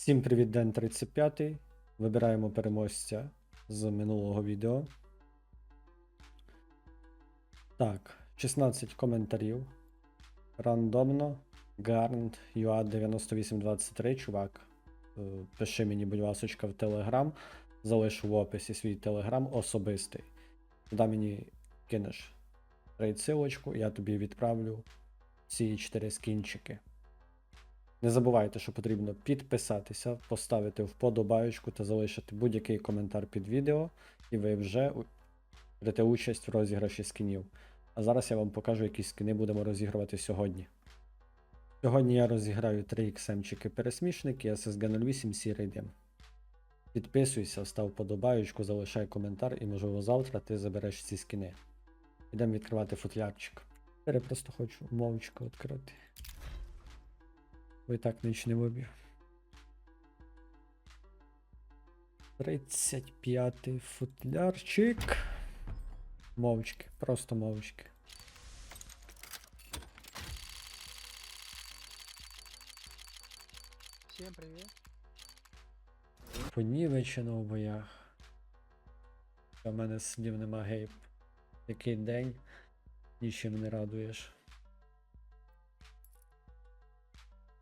Всім привіт, день 35. Вибираємо переможця з минулого відео. Так, 16 коментарів. Рандомно. Гарнт UA 9823, чувак. е, Пиши мені, будь ласочка, в Телеграм. Залишу в описі свій телеграм особистий. Туди мені кинеш трейд-силочку, я тобі відправлю ці 4 скінчики. Не забувайте, що потрібно підписатися, поставити вподобаючку та залишити будь-який коментар під відео, і ви вже берете участь в розіграші скінів. А зараз я вам покажу, які скіни будемо розігрувати сьогодні. Сьогодні я розіграю 3 XM-чики пересмішники SSG 08 сірий дим. Підписуйся, став вподобаючку, залишай коментар і можливо завтра ти забереш ці скіни. Йдемо відкривати футлярчик. Я просто хочу мовчку відкрити. Бо і так ніч не виб'ю. 35-й футлярчик. Мовчки, просто мовчки. Всем привет. Понівечено в боях. У мене слів нема гейб. Який день нічим не радуєш.